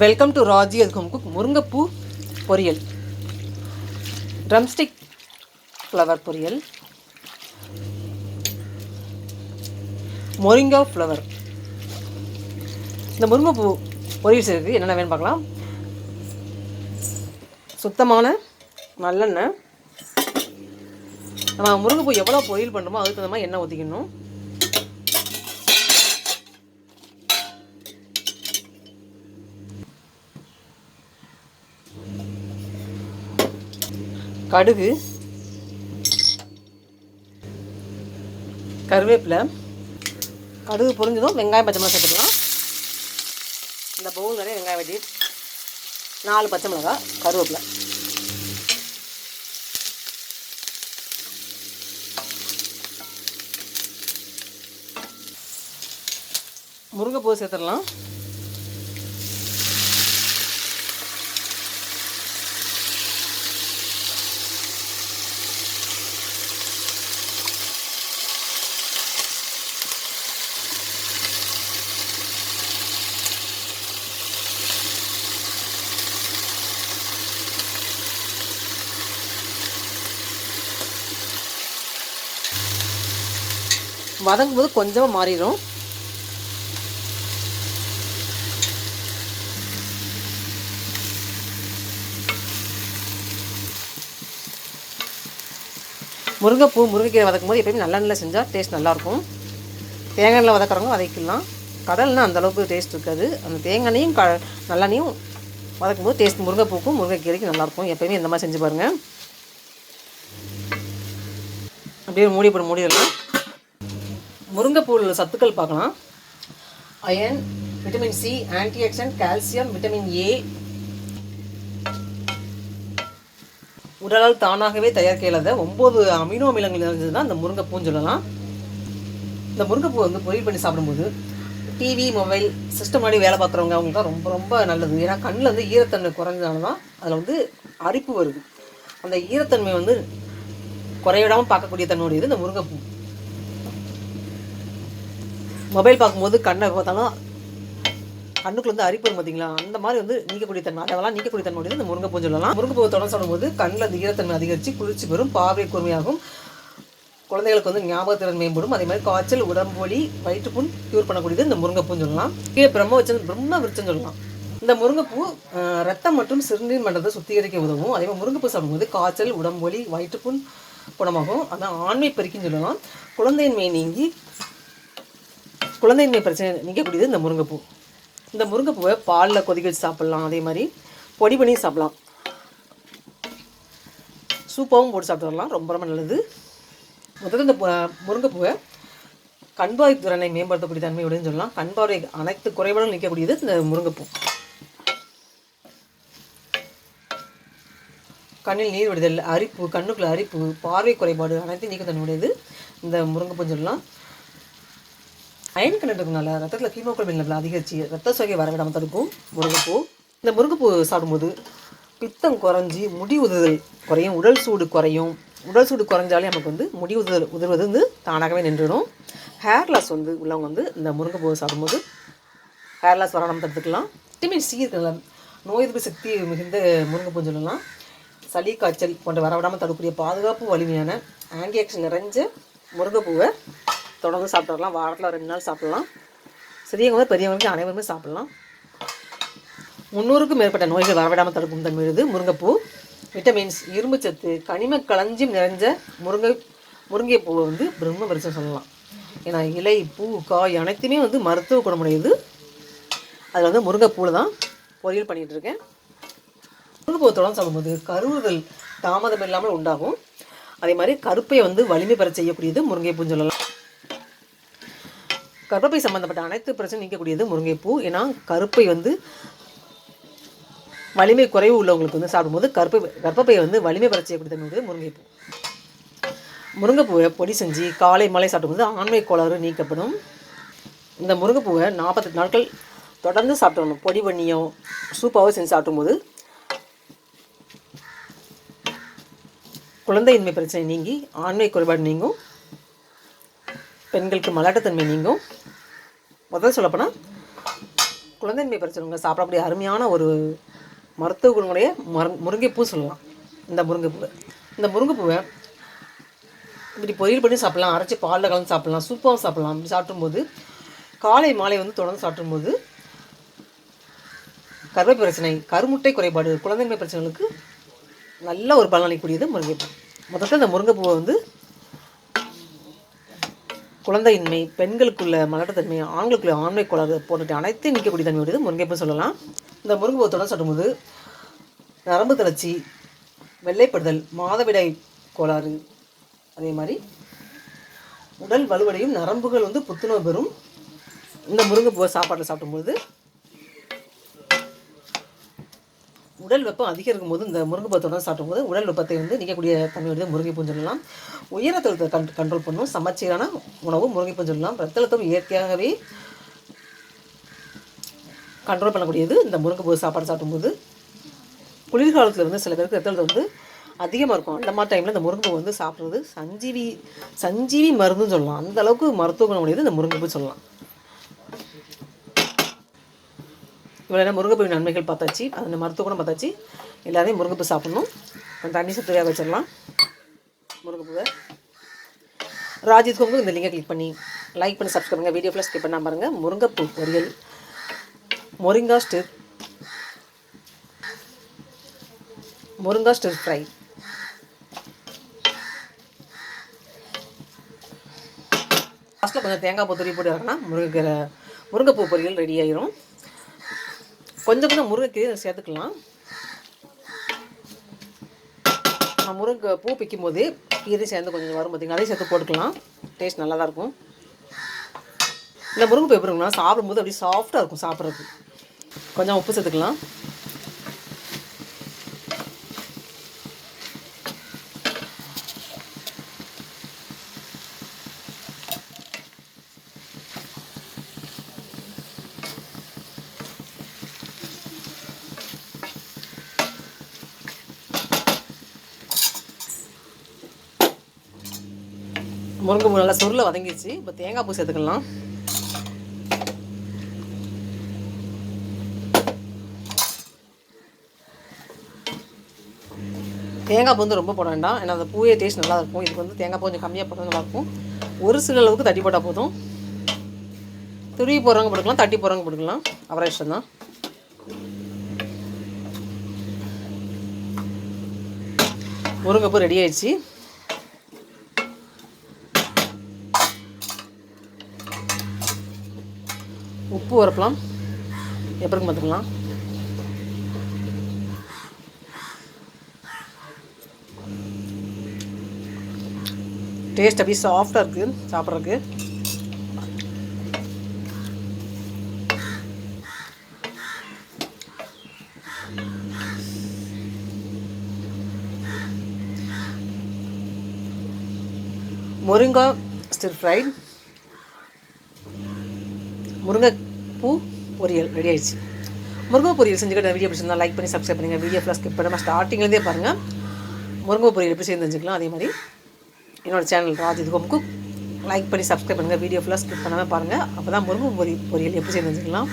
Welcome to Raji அது home cook முருங்கைப்பூ பொரியல் ட்ரம்ஸ்டிக் ஃப்ளவர் பொரியல் மொரிங்கா ஃப்ளவர் இந்த முருங்கைப்பூ பொரியல் செய்யறதுக்கு என்னென்ன வேணும் பார்க்கலாம். சுத்தமான நல்லெண்ணெய். நம்ம முருங்கைப்பூ எவ்வளோ பொரியல் பண்ணுறோமோ அதுக்கு தகுந்த மாதிரி எண்ணெய் ஊற்றிக்கணும் கடுகு கருவேப்பிலை கடுகு பொரிஞ்சதும் வெங்காயம் பச்சை மிளகாய் சேர்த்துக்கலாம். இந்த பவுல் நிறைய வெங்காயம் வெட்டி நாலு பச்சை மிளகாய் கருவேப்பிலை. முருங்கைப்பூ சேர்த்துடலாம். வதங்கும் போது கொஞ்சமாக மாறிடும். முருங்கைப்பூ முருங்கைக்கீரை வதக்கும் போது எப்பயுமே நல்லெண்ணெய் செஞ்சால் டேஸ்ட் நல்லாயிருக்கும். தேங்காய் எண்ணெய் வதக்குறவங்க வதக்கிடலாம். கடல்னால் அந்தளவுக்கு டேஸ்ட் இருக்காது. அந்த தேங்காயையும் க நல்லெண்ணையும் வதக்கும் போது டேஸ்ட் முருங்கைப்பூக்கும் முருங்கைக்கீரைக்கும் நல்லாயிருக்கும். எப்பயுமே இந்த மாதிரி செஞ்சு பாருங்கள் அப்படியே மூடி போட்டு மூடிடலாம். முருங்கைப்பூவில் சத்துக்கள் பார்க்கலாம். Iron vitamin C antioxidant calcium vitamin A உடலால் தானாகவே தயார் இயலாத ஒம்பது அமினோ அமிலங்கள் இருந்தது தான் இந்த முருங்கைப்பூன்னு சொல்லலாம். இந்த முருங்கைப்பூ வந்து பொரியல் பண்ணி சாப்பிடும்போது டிவி மொபைல் சிஸ்டம் மாதிரி வேலை பார்க்குறவங்க அவங்களுக்கு தான் ரொம்ப ரொம்ப நல்லது. ஏன்னா கண்ணில் வந்து ஈரத்தன்மை குறைஞ்சனால தான் அதில் வந்து அரிப்பு வருது. அந்த ஈரத்தன்மை வந்து குறையிடாமல் பார்க்கக்கூடிய தன்மையுடையது இந்த முருங்கைப்பூ. மொபைல் பார்க்கும்போது கண்ணை பார்த்தாலும் கண்ணுக்குள்ள வந்து அரிப்பு பார்த்தீங்களா அந்த மாதிரி வந்து நீக்கக்கூடிய தன்மை. அதெல்லாம் நீக்கக்கூடிய தன்மை உடையது. இந்த முருங்கைப்பூ சொல்லலாம். முருங்கைப்பூ தொடர்ந்து சொல்லும்போது கண்ணில் அந்த ஈரத்தன்மை அதிகரித்து குளிர்ச்சி பெறும் பார்வை கூர்மையாகும். குழந்தைகளுக்கு வந்து ஞாபகத்திறன் மேம்படும். அதே மாதிரி காய்ச்சல் உடம்பு வலி வயிற்றுப்புண் க்யூர் பண்ணக்கூடியது இந்த முருங்கைப்பூன்னு சொல்லலாம். கீழே பிரம்ம வச்சு பிரம்ம விருச்சம் சொல்லலாம். இந்த முருங்கைப்பூ ரத்தம் மற்றும் சிறுநீர் மண்டலத்தை சுத்திகரிக்க உதவும். அதே மாதிரி முருங்கைப்பூ சாப்பிடும்போது காய்ச்சல் உடம்பு வலி வயிற்றுப்புண் குணமாகும். அதான் ஆண்மை பெருக்கின்னு சொல்லலாம். குழந்தையின் மே நீங்கி குழந்தையின்மை பிரச்சனை நிற்கக்கூடியது இந்த முருங்கைப்பூ. இந்த முருங்கைப்பூவை பாலில் கொதிக்க வச்சு சாப்பிட்லாம். அதே மாதிரி பொடி பண்ணி சாப்பிட்லாம். சூப்பாகவும் போட்டு சாப்பிட்டு வரலாம். ரொம்ப ரொம்ப நல்லது. முதல்ல இந்த முருங்கைப்பூவை கண்பார்வை திறனை மேம்படுத்தக்கூடிய தன்மையுடன் சொல்லலாம். கண்பார்வை அனைத்து குறைபாடும் நிற்கக்கூடியது இந்த முருங்கைப்பூ. கண்ணில் நீர் விடுதல் அரிப்பு கண்ணுக்குள்ள அரிப்பு பார்வை குறைபாடு அனைத்தையும் நீக்க தன்மையுடையது இந்த முருங்கைப்பூன்னு சொல்லலாம். அயன் கண்டதுனால ரத்தத்தில் ஹீமோகுளோபின் லெவல் அதிகரித்து ரத்த சோகை வரவிடாமல் தடுக்கும். முருங்கைப்பூ. இந்த முருங்கைப்பூ சாப்பிடும்போது பித்தம் குறைஞ்சி முடி உதுதல் குறையும் உடல் சூடு குறையும். உடல் சூடு குறைஞ்சாலே நமக்கு வந்து முடி உதுதல் உதிர்வது வந்து தானாகவே நின்றுடும். ஹேர் லாஸ் வந்து உள்ளவங்க வந்து இந்த முருங்கைப்பூவை சாப்பிடும்போது ஹேர் லாஸ் வராமல் தடுத்துக்கலாம். விட்டமின் சி இருக்குல்ல நோய் எதிர்ப்பு சக்தி மிகுந்த முருங்கைப்பூ சொல்லலாம். சளி காய்ச்சல் போன்ற வரவிடாமல் தடுக்கக்கூடிய பாதுகாப்பு வலிமையான ஆன்டி நிறைஞ்ச முருங்கைப்பூவை தொடர்ந்து சாப்பிட்டு வரலாம் வாரத்தில் ரெண்டு நாள் சாப்பிட்லாம். சிறியவங்க பெரியவங்களுக்கு அனைவருமே சாப்பிட்லாம். முந்நூறுக்கும் மேற்பட்ட நோய்கள் வரவிடாமல் தடுக்கும் தன்மை இது முருங்கைப்பூ. விட்டமின்ஸ் இரும்புச்சத்து கனிம களஞ்சியம் நிறைஞ்ச முருங்கை முருங்கை பூவை வந்து பிரம்ம பரிசம் சொல்லலாம். ஏன்னா இலை பூ காய் அனைத்துமே வந்து மருத்துவ குணமுடையது. அதில் வந்து முருங்கைப்பூவில் தான் பொரியல் பண்ணிகிட்டு இருக்கேன். முருங்கைப்பூவை தொடர்ந்து சாப்பிடும்போது கருவுகள் தாமதம் இல்லாமல் உண்டாகும். அதே மாதிரி கருப்பை வந்து வலிமை பெற செய்யக்கூடியது முருங்கைப்பூன்னு சொல்லலாம். கர்ப்பப்பை சம்மந்தப்பட்ட அனைத்து பிரச்சனையும் நீக்கக்கூடியது முருங்கைப்பூ. ஏன்னா கருப்பை வந்து வலிமை குறைவு உள்ளவங்களுக்கு வந்து சாப்பிடும்போது கருப்பை கர்ப்பப்பையை வந்து வலிமை பெற செய்யக்கூடிய தன்மை முருங்கைப்பூ. முருங்கைப்பூவை பொடி செஞ்சு காலை மாலை சாப்பிடும்போது ஆண்மை கோளாறு நீக்கப்படும். இந்த முருங்கைப்பூவை நாற்பத்தெட்டு நாட்கள் தொடர்ந்து சாப்பிட்டு பொடி பண்ணியோ சூப்பாவோ செஞ்சு சாப்பிடும்போது குழந்தையின்மை பிரச்சனை நீங்கி ஆண்மை குறைபாடு நீங்கும். பெண்களுக்கு மலாட்டத்தன்மை நீங்கும். முதல்ல சொல்லப்போனால் குழந்தைமை பிரச்சனைங்க சாப்பிடக்கூடிய அருமையான ஒரு மருத்துவ குணங்களுடைய மரு முருங்கைப்பூ சொல்லலாம். இந்த முருங்கைப்பூவை. இந்த முருங்கைப்பூவை இப்படி பொரியல் பண்ணி சாப்பிட்லாம் அரைச்சி பாலில் கலந்து சாப்பிட்லாம் சூப்பாகவும் சாப்பிட்லாம். அப்படி சாப்பிடும்போது காலை மாலை வந்து தொடர்ந்து சாப்பிடும்போது கருவை பிரச்சனை கருமுட்டை குறைபாடு குழந்தைமை பிரச்சனைகளுக்கு நல்ல ஒரு பலன் அளிக்கக்கூடியது முருங்கைப்பூ. முதல்ல இந்த முருங்கைப்பூவை வந்து குழந்தையின்மை பெண்களுக்குள்ள மலட்டத்தன்மை ஆண்களுக்குள்ள ஆண்மை கோளாறு போன்ற அனைத்தையும் நீக்கக்கூடிய தன்மை உடையது. முருங்கைப்பூ சொல்லலாம். இந்த முருங்கைப்பூவை சொல்லும்போது நரம்பு தளர்ச்சி வெள்ளைப்படுதல் மாதவிடாய் கோளாறு அதே மாதிரி உடல் வலுவடையும் நரம்புகள் வந்து புத்துணர்வு பெறும். இந்த முருங்கைப்பூவை சாப்பாட்டில் சாப்பிடும்போது உடல் வெப்பம் அதிகம் இருக்கும்போது இந்த முருங்கைப்பூவை தொடர்ந்து சாப்பிடும்போது உடல் வெப்பத்தை வந்து நீக்கக்கூடிய தன்மை வந்து முருங்கை சொல்லலாம். உயரத்தழுத்தை கண் கண்ட்ரோல் பண்ணும். சமச்சீரான உணவு முருங்கை சொல்லலாம். ரத்த அழுத்தம் இயற்கையாகவே கண்ட்ரோல் பண்ணக்கூடியது இந்த முருங்கைப்பூ சாப்பாடு சாப்பிடும்போது குளிர்காலத்தில் வந்து சில பேருக்கு ரத்த அழுத்தம் வந்து அதிகமாக இருக்கும். அந்த மாதிரி டைமில் இந்த முருங்கை பூ வந்து சாப்பிட்றது சஞ்சீவி சஞ்சீவி மருந்துன்னு சொல்லலாம். அந்த அளவுக்கு மருத்துவ குணம் உடையது இந்த முருங்கைப்பூ சொல்லலாம். இவ்வளோ நேரம் முருங்கைப்பூ நன்மைகள் பார்த்தாச்சு. அந்த மருத்துவ குணம் பார்த்தாச்சு. எல்லாரையும் முருங்கைப்பூ சாப்பிட்ணும். அந்த தண்ணி சத்து வேக வச்சிடலாம். முருங்கைப்பூவை ராஜித் கோமுக்கு இந்த லிங்கை கிளிக் பண்ணி லைக் பண்ணி சப்ஸ்கிரைப் பண்ணுங்கள் வீடியோ ஃபுல்லாக ஸ்கிப் பண்ணால் பாருங்கள் முருங்கைப்பூ பொரியல். Moringa stir murunga stir fry லாஸ்ட்டில் கொஞ்சம் தேங்காய் பூ துருவி போட்டு இறக்கினா முருங்கை முருங்கைப்பூ பொரியல் ரெடி ஆயிரும். கொஞ்சம் கொஞ்சம் முருங்கைக்கீரை சேர்த்துக்கலாம். நான் முருங்கை பூ பிக்கும் போது கீரை சேர்ந்து கொஞ்சம் வரும் பார்த்தீங்கன்னா அதையும் சேர்த்து போட்டுக்கலாம். டேஸ்ட் நல்லா தான் இருக்கும். இந்த முருங்கை பூ எப்படி சாப்பிடும்போது அப்படியே சாஃப்டாக இருக்கும் சாப்பிட்றதுக்கு. கொஞ்சம் உப்பு சேர்த்துக்கலாம். முருங்கை பூ நல்லா சொருளை வதங்கிடுச்சு இப்போ தேங்காய் பூ சேர்த்துக்கலாம். தேங்காய் பூ வந்து ரொம்ப போட வேண்டாம். ஏன்னா அந்த பூவே டேஸ்ட் நல்லா இருக்கும். இதுக்கு வந்து தேங்காய் பூ கொஞ்சம் கம்மியாக போட்டால் நல்லாயிருக்கும் ஒரு சில அளவுக்கு தட்டி போட்டால் போதும். துருவி போகிறவங்க போட்டுக்கலாம் தட்டி போகிறவங்க போட்டுக்கலாம். அவரை இஷ்டம்தான். முருங்கைப்பூ ரெடி ஆயிடுச்சு. உப்பு வரப்பலாம். எப்படி பார்த்துக்கலாம் டேஸ்ட் அப்படியே சாஃப்டாக இருக்குது சாப்பிட்றதுக்கு. முருங்கா ஸ்டிர் ஃப்ரைட் பூ பொரியல் ரெடி ஆயிடுச்சு. முருங்கை பொரியல் செஞ்சுக்கிட்ட வீடியோ பிடிச்சிருந்தா லைக் பண்ணி சப்ஸ்கிரைப் பண்ணுங்கள் வீடியோ ஃபுல்லாக ஸ்கிப் பண்ணாமல் ஸ்டார்டிங்லேருந்தே பாருங்கள் முருங்கை பொரியல் எப்படி சேர்ந்து தெரிஞ்சுக்கலாம். அதே மாதிரி என்னோடய சேனல் ராஜ் இது குக் லைக் பண்ணி சப்ஸ்கிரைப் பண்ணுங்கள் வீடியோ ஃபுல்லாக ஸ்கிப் பண்ணாமல் பாருங்கள் அப்போ தான் முருங்கை பொரி பொரியல் எப்படி சேர்ந்து தெரிஞ்சுக்கலாம்.